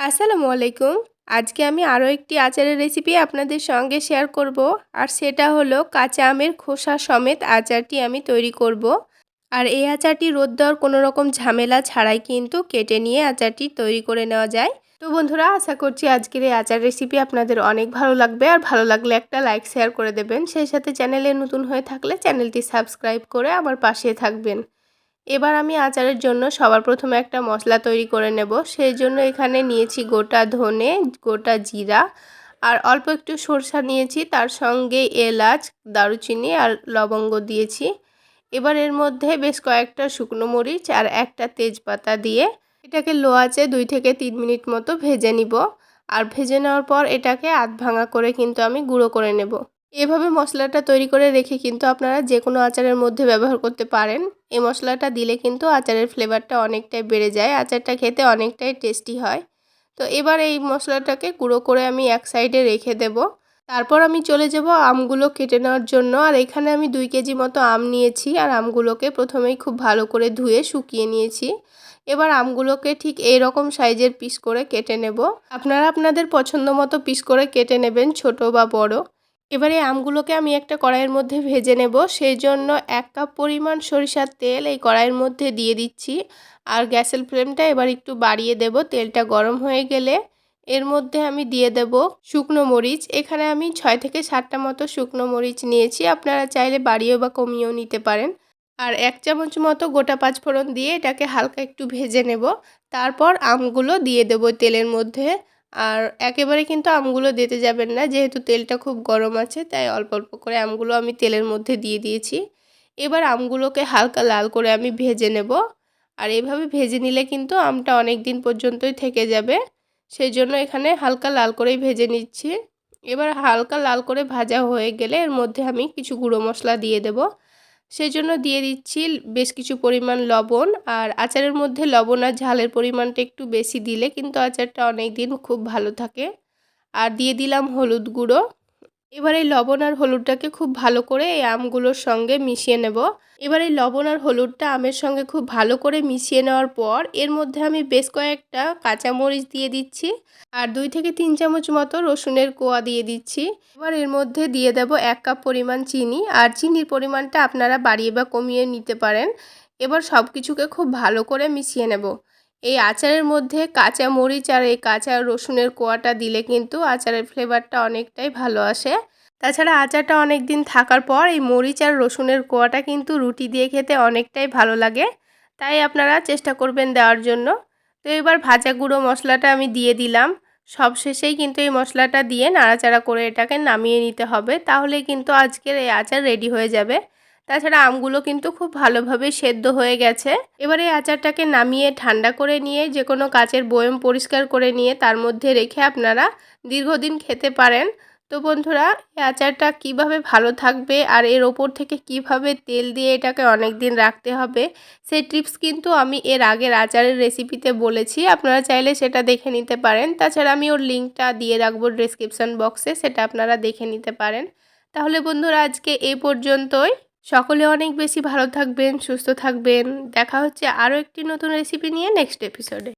আসসালামু আলাইকুম। আজকে আমি আরও একটি আচারের রেসিপি আপনাদের সঙ্গে শেয়ার করব, আর সেটা হলো কাঁচা আমের খোসা সমেত আচারটি আমি তৈরি করব। আর এই আচারটি রোদ দেওয়ার কোনো রকম ঝামেলা ছাড়াই কিন্তু কেটে নিয়ে আচারটি তৈরি করে নেওয়া যায়। তো বন্ধুরা, আশা করছি আজকের এই আচার রেসিপি আপনাদের অনেক ভালো লাগবে, আর ভালো লাগলে একটা লাইক শেয়ার করে দেবেন। সেই সাথে চ্যানেলে নতুন হয়ে থাকলে চ্যানেলটি সাবস্ক্রাইব করে আমার পাশে থাকবেন। এবার আমি আচারের জন্য সবার প্রথমে একটা মশলা তৈরি করে নেব। সেই জন্য এখানে নিয়েছি গোটা ধনে, গোটা জিরা আর অল্প একটু সরষা নিয়েছি। তার সঙ্গে এলাচ, দারুচিনি আর লবঙ্গ দিয়েছি। এবার এর মধ্যে বেশ কয়েকটা শুকনো মরিচ আর একটা তেজপাতা দিয়ে এটাকে লো দুই থেকে তিন মিনিট মতো ভেজে নিব। আর ভেজে নেওয়ার পর এটাকে আধ ভাঙা করে কিন্তু আমি গুঁড়ো করে নেব। এভাবে মশলাটা তৈরি করে রেখে কিন্তু আপনারা যে কোনো আচারের মধ্যে ব্যবহার করতে পারেন। এই মশলাটা দিলে কিন্তু আচারের ফ্লেভারটা অনেকটাই বেড়ে যায়, আচারটা খেতে অনেকটাই টেস্টি হয়। তো এবার এই মশলাটাকে গুঁড়ো করে আমি এক সাইডে রেখে দেব। তারপর আমি চলে যাব আমগুলো কেটে নেওয়ার জন্য। আর এখানে আমি দুই কেজি মতো আম নিয়েছি আর আমগুলোকে প্রথমেই খুব ভালো করে ধুয়ে শুকিয়ে নিয়েছি। এবার আমগুলোকে ঠিক এই রকম সাইজের পিস করে কেটে নেব। আপনারা আপনাদের পছন্দ মতো পিস করে কেটে নেবেন, ছোট বা বড়। এবারে আমগুলোকে আমি একটা কড়াইয়ের মধ্যে ভেজে নেব। সেই জন্য এক কাপ পরিমাণ সরিষার তেল এই কড়াইয়ের মধ্যে দিয়ে দিচ্ছি। আর গ্যাসের ফ্লেমটা এবার একটু বাড়িয়ে দেব। তেলটা গরম হয়ে গেলে এর মধ্যে আমি দিয়ে দেব শুকনো মরিচ। এখানে আমি ছয় থেকে সাতটা মতো শুকনো মরিচ নিয়েছি। আপনারা চাইলে বাড়িয়েও বা কমিয়েও নিতে পারেন। আর এক চামচ মতো গোটা পাঁচফোড়ন দিয়ে এটাকে হালকা একটু ভেজে নেব। তারপর আমগুলো দিয়ে দেব তেলের মধ্যে। আর একেবারে কিন্তু আমগুলো দিতে যাবেন না, যেহেতু তেলটা খুব গরম আছে, তাই অল্প অল্প করে আমগুলো আমি তেলের মধ্যে দিয়ে দিয়েছি। এবার আমগুলোকে হালকা লাল করে আমি ভেজে নেব। আর এভাবে ভেজে নিলে কিন্তু আমটা অনেক দিন পর্যন্তই থেকে যাবে। সেই জন্য এখানে হালকা লাল করেই ভেজে নিচ্ছি। এবার হালকা লাল করে ভাজা হয়ে গেলে এর মধ্যে আমি কিছু গুঁড়ো মশলা দিয়ে দেব। সেই জন্য দিয়ে দিচ্ছি বেশ কিছু পরিমাণ লবণ আর আচারের মধ্যে লবণ আর ঝালের পরিমাণটা একটু বেশি দিলে কিন্তু আচারটা অনেক দিন খুব ভালো থাকে। আর দিয়ে দিলাম হলুদ গুঁড়ো। এবার এই লবণ আর হলুদটাকে খুব ভালো করে এই আমগুলোর সঙ্গে মিশিয়ে নেব। এবার এই লবণ আর হলুদটা আমের সঙ্গে খুব ভালো করে মিশিয়ে নেওয়ার পর এর মধ্যে আমি বেশ কয়েকটা কাঁচামরিচ দিয়ে দিচ্ছি আর দুই থেকে তিন চামচ মতো রসুনের কোয়া দিয়ে দিচ্ছি। এবার এর মধ্যে দিয়ে দেব এক কাপ পরিমাণ চিনি আর চিনির পরিমাণটা আপনারা বাড়িয়ে বা কমিয়ে নিতে পারেন। এবার সব কিছুকে খুব ভালো করে মিশিয়ে নেব। এই আচারের মধ্যে কাঁচা মরিচ আর এই কাঁচা রসুনের কোয়াটা দিলে কিন্তু আচারের ফ্লেভারটা অনেকটাই ভালো আসে। তাছাড়া আচারটা অনেক দিন থাকার পর এই মরিচ আর রসুনের কোয়াটা কিন্তু রুটি দিয়ে খেতে অনেকটাই ভালো লাগে। তাই আপনারা চেষ্টা করবেন দেওয়ার জন্য। তো এবার ভাজা গুঁড়ো মশলাটা আমি দিয়ে দিলাম। সব শেষেই কিন্তু এই মশলাটা দিয়ে নাড়াচাড়া করে এটাকে নামিয়ে নিতে হবে। তাহলে কিন্তু আজকের এই আচার রেডি হয়ে যাবে। তাছাড়া আমগুলো কিন্তু খুব ভালোভাবে সেদ্ধ হয়ে গেছে। এবারে আচারটাকে নামিয়ে ঠান্ডা করে নিয়ে যে কোনো কাচের বয়ম পরিষ্কার করে নিয়ে তার মধ্যে রেখে আপনারা দীর্ঘদিন খেতে পারেন। তো বন্ধুরা, এই আচারটা কীভাবে ভালো থাকবে আর এর ওপর থেকে কীভাবে তেল দিয়ে এটাকে অনেক দিন রাখতে হবে, সেই টিপস কিন্তু আমি এর আগের আচারের রেসিপিতে বলেছি। আপনারা চাইলে সেটা দেখে নিতে পারেন। তাছাড়া আমি ওর লিঙ্কটা দিয়ে রাখব ডিসক্রিপশান বক্সে সেটা আপনারা দেখে নিতে পারেন। তাহলে বন্ধুরা, আজকে এই পর্যন্তই। সকলে অনেক বেশি ভালো থাকবেন, সুস্থ থাকবেন। দেখা হচ্ছে আরও একটি নতুন রেসিপি নিয়ে নেক্সট এপিসোডে